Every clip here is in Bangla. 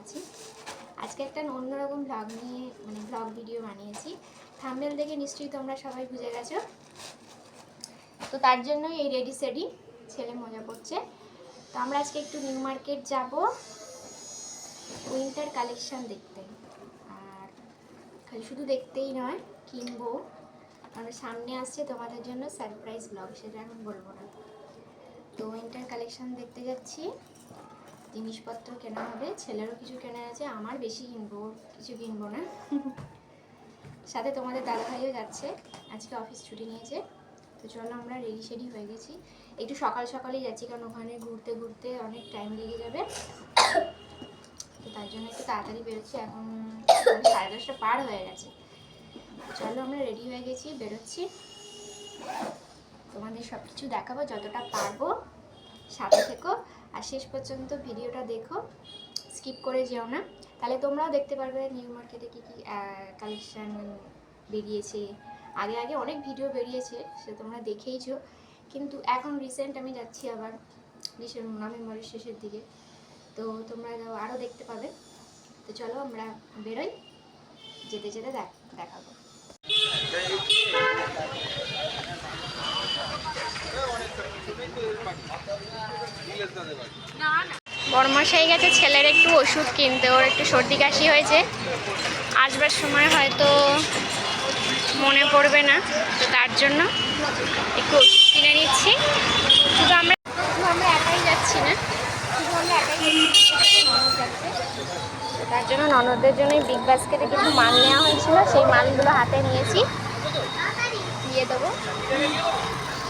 আছি। আজকে একটা অন্যরকম ব্লগ নিয়ে মানে ব্লগ ভিডিও বানিয়েছি। থাম্বেল দেখে নিশ্চয়ই তোমরা সবাই বুঝে গেছো। তো তার জন্যই এই রেডি সেডি ছেলে মজা করছে। তো আমরা আজকে একটু নিউ মার্কেট যাব। উইন্টার কালেকশন দেখতে। আর খালি শুধু দেখতেই নয়, কিনবো। আমরা সামনে আসছে তোমাদের জন্য সারপ্রাইজ ব্লগ সেটা এখন বলব না। তো উইন্টার কালেকশান দেখতে যাচ্ছি। জিনিসপত্র কেনা হবে, ছেলেরও কিছু কেনা আছে, আমার বেশি কিনবো, কিছু কিনবো না। সাথে তোমাদের দাদা ভাইও যাচ্ছে, আজকে অফিস ছুটি নিয়েছে, তো চলো আমরা রেডি সেডি হয়ে গেছি। একটু সকাল সকালেই যাচ্ছি, কারণ ওখানে ঘুরতে ঘুরতে অনেক টাইম লেগে যাবে। তো তার জন্য একটু তাড়াতাড়ি বেরোচ্ছি, এখন সাড়ে দশটা পার হয়ে গেছে। চলো আমরা রেডি হয়ে গেছি, বেরোচ্ছি। তোমাদের সব কিছু দেখাবো, যতটা পারব। সাথে থেকো। আর শেষ পর্যন্ত ভিডিওটা দেখো। স্কিপ করে যেও না। তাহলে তোমরাও দেখতে পারবে নিউ মার্কেটে কী কী কালেকশান বেরিয়েছে। আগে আগে অনেক ভিডিও বেরিয়েছে, সে তোমরা দেখেইছো। কিন্তু এখন রিসেন্ট আমি যাচ্ছি আবার ডিসেম্বর নভেম্বরের শেষের দিকে। তো তোমরা আরও দেখতে পাবে। তো চলো আমরা বেরোই। যেতে যেতে দেখ, দেখাবো। বড়মশাই গেছে, ছেলের একটু ওষুধ কিনতে, ওর একটু সর্দি কাশি হয়েছে। আসবার সময় হয়তো মনে পড়বে না, তো তার জন্য একটু ওষুধ কিনে নিচ্ছি। শুধু আমরা শুধু আমরা একাই যাচ্ছি না, শুধু আমরা একাই তার জন্য ননদদের জন্য বিগ বাস্কেটে কিছু মাল নেওয়া হয়েছিল, সেই মালগুলো হাতে নিয়েছি। দিয়ে দেবো।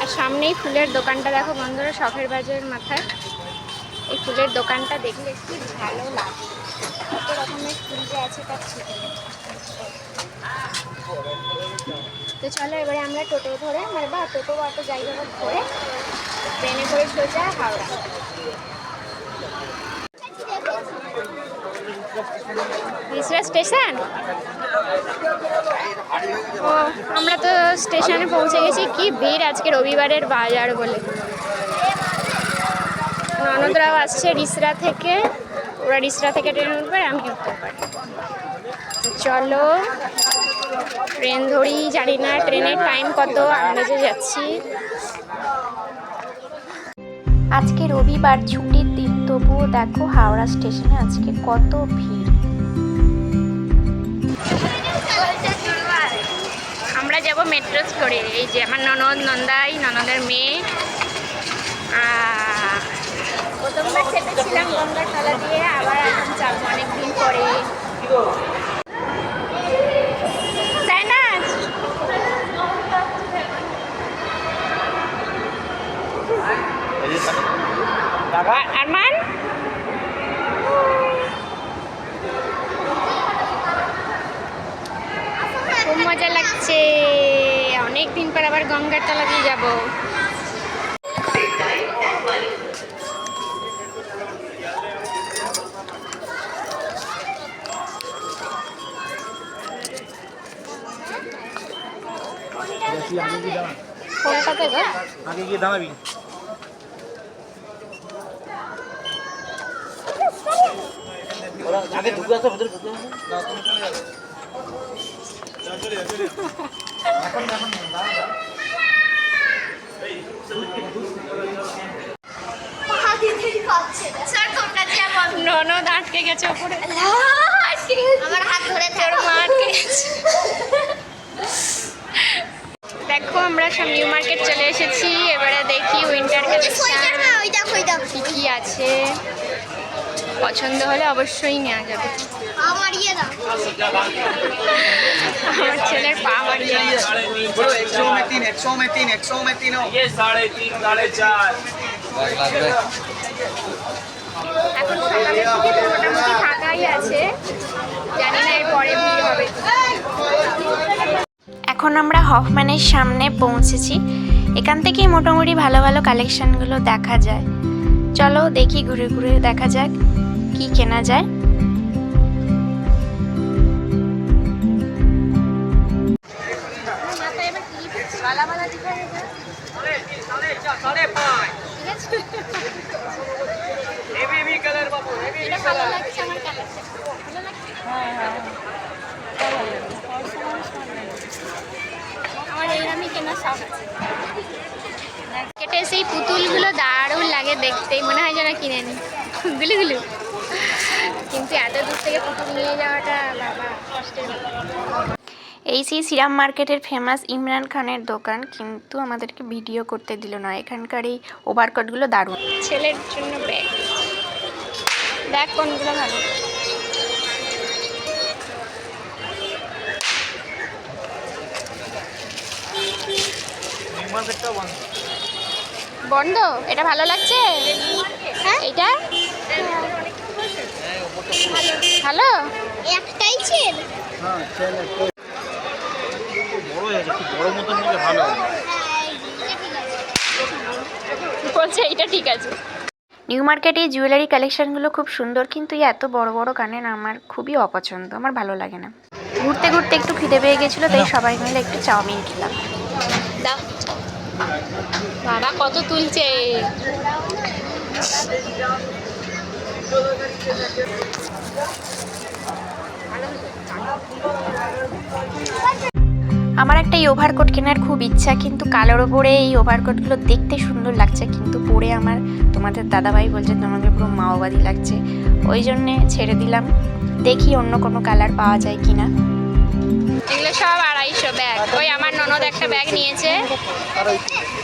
আর সামনেই ফুলের দোকানটা দেখো বন্ধুরা, শখের বাজারের মাথায়। এই ফুলের দোকানটা দেখলে কি ভালো লাগে। কত রকমের ফুল যে আছে তার ঠিক তো চলো এবারে আমরা টোটো ধরে মানে বা টোটো অটো যাই হোক ধরে, ট্রেনে করে সোজা হাওড়া। রিসরা স্টেশন? ও, আমরা তো স্টেশনে পৌঁছে গেছি। কি ভিড় আজকে রবিবারের বাজার বলে। ননদরাও আসছে রিসরা থেকে। ওরা রিসরা থেকে ট্রেন উঠবে, আমি উঠতে পারি। চলো, ট্রেন ধরি। জানি না ট্রেনের টাইম কত আন্দাজে যাচ্ছি। আজকে রবিবার ছুটির দিন, তবুও দেখো হাওড়া স্টেশনে আজকে কত ভিড়। আমরা যাব মেট্রো স্টোরে এই যে আমার ননদ নন্দাই ননদের মেয়ে। প্রথমবার চেপেছিলাম গঙ্গার তলা দিয়ে আবার এখন যাব অনেকদিন পরে। তাই না আরমান খুব মজা লাগছে অনেক পর আবার গঙ্গার তলা দিয়ে যাব। আগে গিয়ে দাঁড়াবি। আগে ঢুকে আসো ভেতরে ঢুকে আসো ননদ আটকে গেছে ওপরে আমার হাত ধরে তোর মা আটকে গেছে দেখো আমরা সব নিউ মার্কেট চলে এসেছি এবারে দেখি। উইন্টার কালেকশন কি আছে। পছন্দ হলে অবশ্যই নেওয়া যাবে। আমার ছেলের পা মারিয়ে এখন ফাঁকাই আছে। জানি না এরপরে হবে। এখন আমরা হফম্যানের সামনে পৌঁছেছি। এখান থেকেই মোটামুটি ভালো ভালো কালেকশনগুলো দেখা যায়। চলো দেখি ঘুরে ঘুরে দেখা যাক। কি কেনা যায়? কেটে সেই পুতুলগুলো দারুণ লাগে দেখতে মনে হয় যেন কিনে নি। গুলি গুলি। কিন্তু এত দূর থেকে পুতুল নিয়ে যাওয়াটা বাবা কষ্টের এই সেই সিরাম মার্কেটের ফেমাস ইমরান খানের দোকান কিন্তু আমাদেরকে ভিডিও করতে দিল না। এখানকার এই ওভারকোটগুলো দারুণ। ছেলের জন্য ব্যাগ দেখ কোনগুলো ভালো। বন্ধ। বন্ধ? এটা ভালো লাগছে? হ্যাঁ। এটা? ভালো একটাই ছেল? বড় হয়ে গেছে বড় মতন নিলে ভালো বলছে এটা ঠিক আছে। নিউ মার্কেটে জুয়েলারি কালেকশনগুলো খুব সুন্দর কিন্তু এত বড় বড় কানের আমার খুবই অপছন্দ আমার ভালো লাগে না। ঘুরতে ঘুরতে একটু খিদে পেয়ে গেছিল তাই সবাই মিলে একটু চাউমিন খেলাম। বাবা কত তুলছে? আমার একটা এই ওভারকোট কেনার খুব ইচ্ছা, কিন্তু কালোর ওপরে এই ওভারকোটগুলো দেখতে সুন্দর লাগছে, কিন্তু পরে আমার তোমাদের দাদাভাই বলছে তোমাদের পুরো মাওবাদী লাগছে। ওই জন্যে ছেড়ে দিলাম। দেখি অন্য কোনো কালার পাওয়া যায় কিনা। এগুলো সব আড়াইশো ব্যাগ। ওই আমার ননদ একটা ব্যাগ নিয়েছে।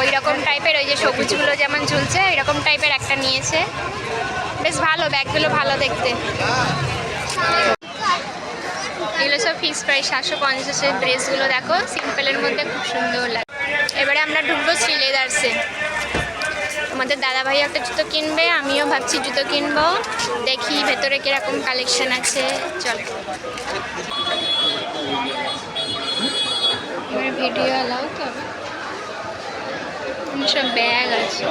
ওই রকম টাইপের ওই যে সবুজগুলো যেমন ঝুলছে, ওই রকম টাইপের একটা নিয়েছে। বেশ ভালো, ব্যাগগুলো ভালো দেখতে। এগুলো সব ফিক্স প্রাইস সাতশো পঞ্চাশের ড্রেসগুলো দেখো সিম্পলের মধ্যে খুব সুন্দর লাগে। এবারে আমরা ঢুকবো শ্রী লেদার্সে আমাদের দাদা ভাই একটা জুতো কিনবে, আমিও ভাবছি জুতো কিনবো। দেখি ভেতরে কীরকম কালেকশন আছে, চলো। ভিডিও অ্যালাউ তো সব ব্যাগ আছে।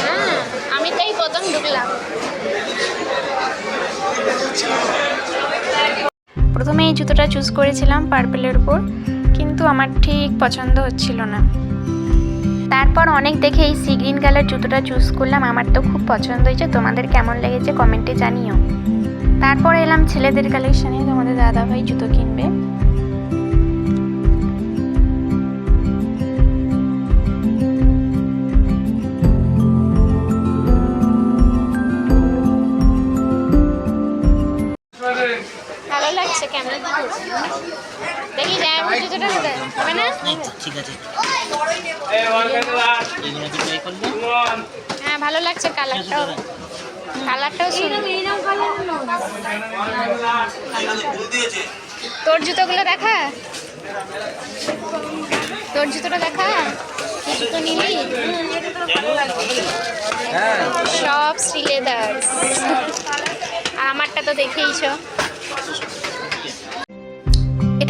হ্যাঁ, আমি তাই প্রথম ঢুকলাম। প্রথমে এই জুতোটা চুজ করেছিলাম পার্পেলের উপর কিন্তু আমার ঠিক পছন্দ হচ্ছিল না। তারপর অনেক দেখে এই সি গ্রিন কালার জুতোটা চুজ করলাম। আমার তো খুব পছন্দ হয়েছে। তোমাদের কেমন লেগেছে কমেন্টে জানিও। তারপর এলাম ছেলেদের কালেকশানে তোমাদের দাদাভাই জুতো কিনবে। হ্যাঁ ভালো লাগছে কালারটাও। কালারটাও তোর জুতোগুলো দেখা? তোর জুতোটা দেখা? সব শ্রীলেদার্স আর আমারটা তো দেখেইছো।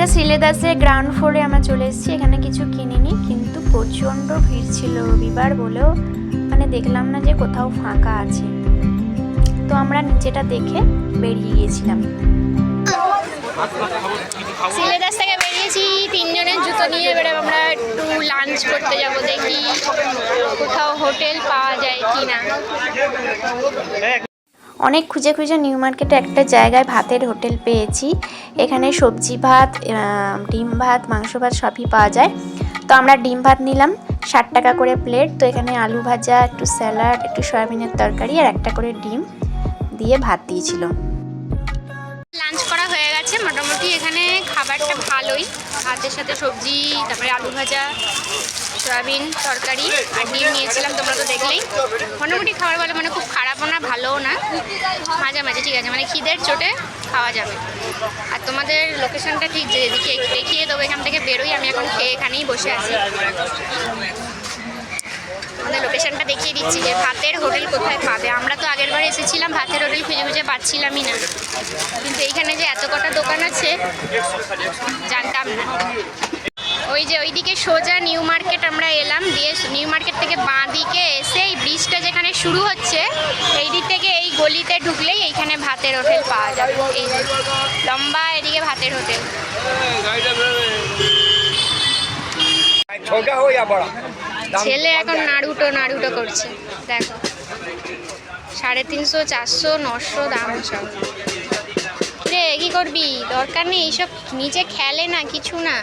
এটা সিলেদাসের গ্রাউন্ড ফ্লোরে আমরা চলে এসেছি। এখানে কিছু কিনিনি, কিন্তু প্রচণ্ড ভিড় ছিল রবিবার বলেও মানে দেখলাম না যে কোথাও ফাঁকা আছে। তো আমরা নিচেটা দেখে বেরিয়ে গিয়েছিলাম। সিলেদাস থেকে বেরিয়েছি, তিনজনের জুতো নিয়ে এবারে আমরা একটু লাঞ্চ করতে যাব, দেখি কোথাও হোটেল পাওয়া যায় কি না অনেক খুঁজে খুঁজে নিউ মার্কেটে একটা জায়গায় ভাতের হোটেল পেয়েছি। এখানে সবজি ভাত ডিম ভাত, মাংস ভাত সবই পাওয়া যায়। তো আমরা ডিম ভাত নিলাম, ষাট টাকা করে প্লেট। তো এখানে আলু ভাজা, একটু স্যালাড, একটু সয়াবিনের তরকারি আর একটা করে ডিম দিয়ে ভাত দিয়েছিল। লাঞ্চ গেছে মোটামুটি এখানে খাবারটা ভালোই। ভাতের সাথে সবজি, তারপরে আলু ভাজা, সয়াবিন তরকারি, আর ডিম নিয়েছিলাম, তোমরা তো দেখলেই। মোটামুটি খাবার বলে মানে খুব খারাপও না, ভালোও না। মাঝামাঝি, ঠিক আছে মানে খিদের চোটে খাওয়া যাবে। আর তোমাদের লোকেশনটা ঠিক যে দেখিয়ে দেবো, এখান থেকে বেরোই, আমি এখন খেয়ে এখানেই বসে আছি। তোমাদের লোকেশনটা দেখিয়ে দিচ্ছি যে ভাতের হোটেল কোথায় পাবে। আমরা তো আগের বার এসেছিলাম ভাতের হোটেল খুঁজে খুঁজে পাচ্ছিলামই না। কিন্তু এইখানে যে এত কটা দোকান আছে জানতাম না। ওই যে ওইদিকে সোজা নিউ মার্কেট আমরা এলাম দিয়ে নিউ মার্কেট থেকে বাঁ দিকে এসে এই ব্রিজটা যেখানে শুরু হচ্ছে এই দিক থেকে এই গলিতে ঢুকলেই এইখানে ভাতের হোটেল পাওয়া যাবে। এই লম্বা এদিকে ভাতের হোটেল। ছোটা বড়া ছেলে এখন নাড়ুটো নাড়ুটো করছে। দেখো। সাড়ে তিনশো চারশো নশো দাম সব। রে কি করবি? দরকার নেই এইসব নিচে খেলে না কিছু না।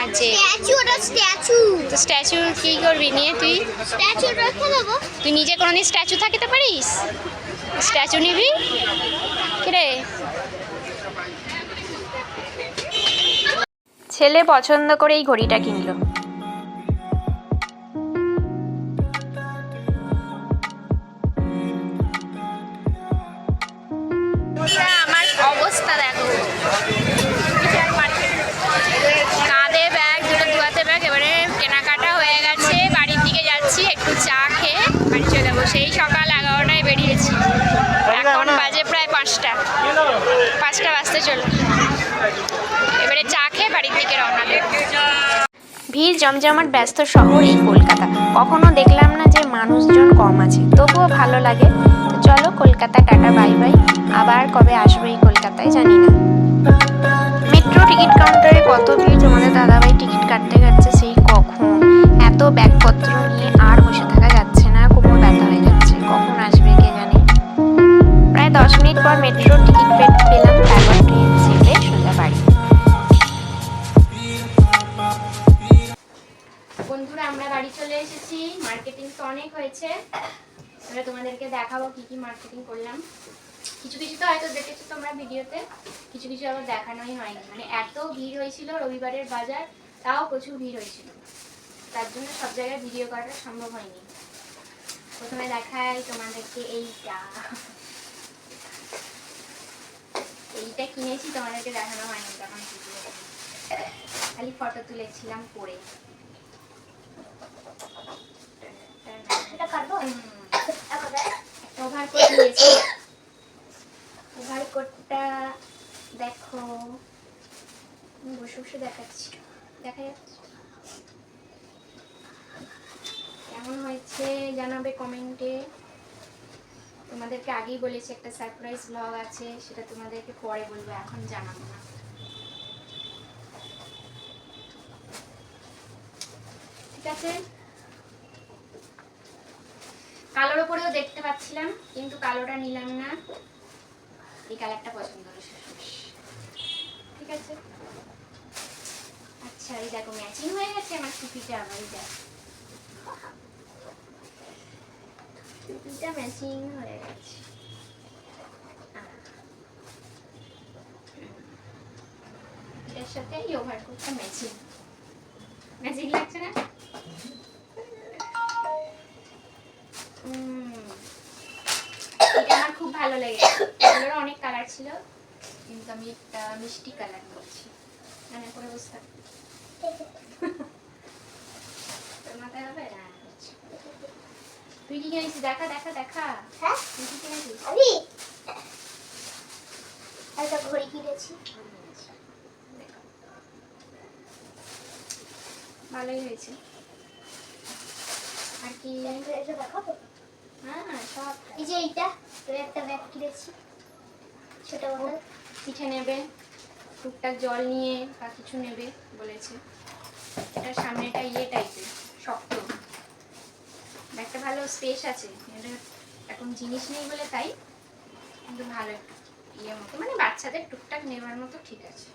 আর যে স্ট্যাচু স্ট্যাচু। তো স্ট্যাচু কি করবি? নিয়ে তুই। স্ট্যাচু তুই নিজে কোনোদিন স্ট্যাচু থাকতে পারিস? স্ট্যাচু নিবি? কিরে? ছেলে পছন্দ করে এই ঘড়িটা কিনলো। পাঁচটা বাজতে চলো এবারে চা খেয়ে বাড়ির দিকে রওনা ভিড় জমজমাট ব্যস্ত শহর এই কলকাতা। কখনো দেখলাম না যে মানুষজন কম আছে, তবুও ভালো লাগে। চলো কলকাতা টাটা, বাই বাই। আবার কবে আসব এই কলকাতায় জানি না। মেট্রো টিকিট কাউন্টারে কত ভিড় তোমাদের দাদাভাই টিকিট কাটতে কাটছে সেই কখন? এত ব্যাগপত্র নিয়ে আর প্রায় দশ মেট্রো টিকিট পেলাম তারপর ট্রেন চেপে সোজা বাড়ি। বন্ধুরা, আমরা বাড়ি চলে এসেছি। মার্কেটিং তো অনেক হয়েছে। এবার তোমাদেরকে দেখাবো কি কি মার্কেটিং করলাম। কিছু কিছু তো হয়তো দেখেছ তোমরা ভিডিওতে, কিছু কিছু আবার দেখানোই হয়নি। মানে এত ভিড় হয়েছিল রবিবারের বাজার, তাও প্রচুর ভিড় হয়েছিল। তার জন্য সব জায়গায় ভিডিও করাটা সম্ভব হয়নি। প্রথমে দেখাই তোমাদেরকে এইটা। এইটা কিনেছি তোমাদেরকে দেখানো হয়নি তখন খালি ফটো তুলেছিলাম পরে। নিয়েছি। দেখো। বসে বসে দেখাচ্ছি। দেখা যাচ্ছে কেমন হয়েছে জানাবে কমেন্টে। তোমাদেরকে আগেই বলেছি, একটা সারপ্রাইজ ব্লগ আছে, সেটা তোমাদেরকে পরে বলব, এখন জানাব না। ঠিক আছে? কালোর ওপরেও দেখতে পাচ্ছিলাম, কিন্তু কালোটা নিলাম না। এই কালারটা পছন্দ হয়েছে ঠিক আছে? আচ্ছা এই দেখো ম্যাচিং হয়ে গেছে আমার টুপিটা, আবার এই দেখো। টুপিটা ম্যাচিং হয়ে গেছে। এটার সাথে এই ওভারকোটটা ম্যাচিং ম্যাচিং লাগছে না এটা আমার খুব ভালো লেগেছে এগুলোর অনেক কালার ছিল কিন্তু আমি একটা মিষ্টি কালার নিয়েছি মানে করে বুঝতে পারছি। তোর মাথায় হবে। তুই কি কিনেছিস দেখা দেখা দেখা। হ্যাঁ? তুই কি কিনেছিস আমি একটা ঘড়ি কিনেছি। ভালোই হয়েছে। আর কি? এটা দেখাবো হ্যাঁ সব। এই যে এইটা আমি একটা ব্যাগ কিনেছি। ছোট বড় পিঠে নেবে টুকটাক জল নিয়ে বা কিছু নেবে বলেছে। এটা সামনেটা ইয়ে টাইপের শক্ত। ব্যাগটা ভালো স্পেস আছে। এখন জিনিস নেই বলে তাই কিন্তু ভালো একটু ইয়ে মতো। মানে বাচ্চাদের টুকটাক নেবার মতো ঠিক আছে।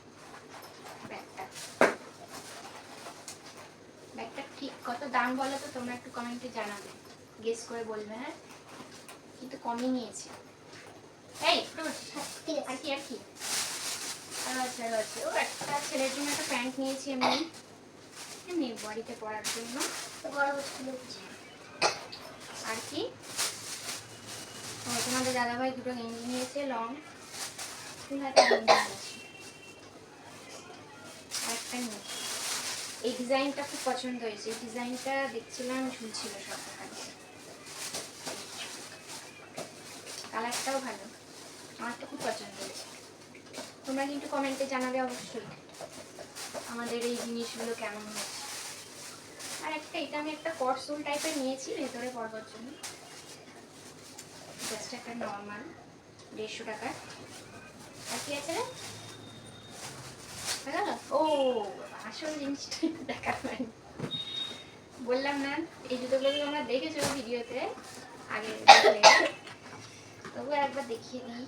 ব্যাগটা। ব্যাগটা ঠিক কত দাম বলো তো তোমরা একটু কমেন্টে জানাবে। গেস করে বলবে হ্যাঁ? কিন্তু কমই নিয়েছে। এই fruit, আর কি আর কি? আরও আছে ও একটা ছেলের জন্য একটা প্যান্ট নিয়েছি এমনি এমনি বডিতে পরার জন্য। বড় হচ্ছে কিনেছি আর কি? তোমাদের দাদাভাই দুটো গেঞ্জি নিয়েছে, লং। ফুল হাতে এই ডিজাইনটা খুব পছন্দ হয়েছে। এই ডিজাইনটা দেখছিলাম, ঝুলছিল সব কালারটাও ভালো। আমারটা খুব পছন্দ হয়েছে। তোমরা কিন্তু কমেন্টে জানাবে অবশ্যই। আমাদের এই জিনিসগুলো কেমন হচ্ছে আর একটা এটা আমি একটা কটসুল টাইপের নিয়েছি ভেতরে পরবার জন্য। জাস্ট একটা নর্মাল দেড়শো টাকা আর কি আছে ও, আসল জিনিসটা দেখা হয়নি বললাম না, এই জুতোগুলো তোমরা দেখেছ ভিডিওতে? আগে তবু একবার দেখিয়ে দিই।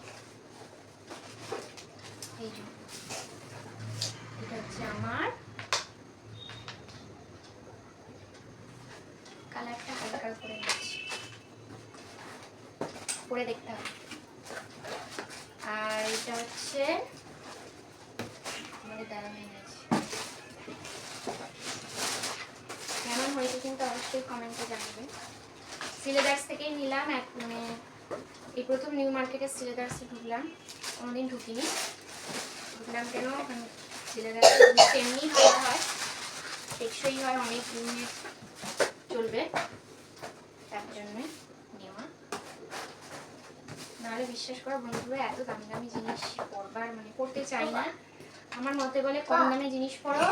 এই যে, এটা হচ্ছে আমার কালারটা হালকা করে নিচ্ছি পরে দেখতে হবে। আর এটা হচ্ছে আমাদের কেমন হয়েছে কিন্তু অবশ্যই কমেন্টে জানাবে। সিলেদার্স থেকেই নিলাম, এক মানে এই প্রথম নিউ মার্কেটে সিলেদার্সে ঢুকলাম। কোনোদিন ঢুকিনি। ঢুকলাম কেন? সিলেদার্স এমনি ভালো হয়, টেকসই হয়, অনেক দিনের চলবে। তার জন্যে নাহলে বিশ্বাস করো বন্ধুরা এত দামি দামি জিনিস পরবার মানে পড়তে চাই না। আমার মতে বলে কম দামে জিনিস পরো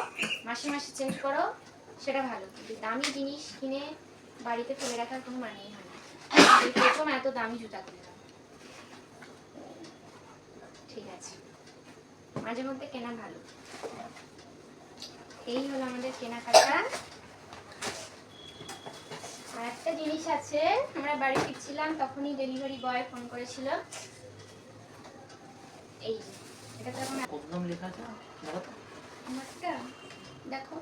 মাসে মাসে চেঞ্জ করো সেটা ভালো। কিন্তু দামি জিনিস কিনে বাড়িতে ফেলে রাখার কোনো মানেই হয় না। প্রথম এত দামি জুতা কিনলাম। ঠিক আছে। মাঝে মধ্যে কেনা ভালো। এই হলো আমাদের কেনাকাটা। আর একটা জিনিস আছে আমরা বাড়ি ফিরছিলাম তখনই ডেলিভারি বয় ফোন করেছিল। এই এটা তো এখন লেখা আছে? দেখো।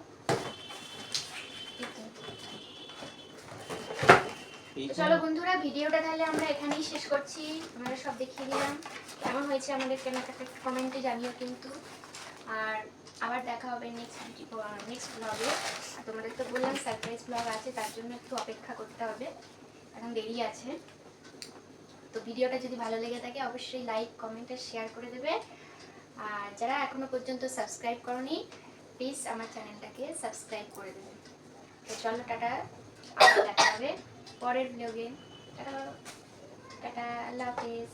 চলো বন্ধুরা ভিডিওটা তাহলে আমরা এখানেই শেষ করছি। আমরা সব দেখিয়ে দিলাম। কেমন হয়েছে আমাদের কেনাকাটা কমেন্টে জানিও কিন্তু। আর আবার দেখা হবে নেক্সট নেক্সট ব্লগে আর তোমাদের তো বললাম সারপ্রাইজ ব্লগ আছে, তার জন্য একটু অপেক্ষা করতে হবে। এখন দেরি আছে। তো ভিডিওটা যদি ভালো লেগে থাকে, অবশ্যই লাইক কমেন্ট আর শেয়ার করে দেবে। আর যারা এখনও পর্যন্ত সাবস্ক্রাইব করনি প্লিজ আমার চ্যানেলটাকে সাবস্ক্রাইব করে দেবে। তো চলো, টাটা। দেখা হবে পরের ব্লগে টাটা। টাটা, আল্লাহ হাফিজ।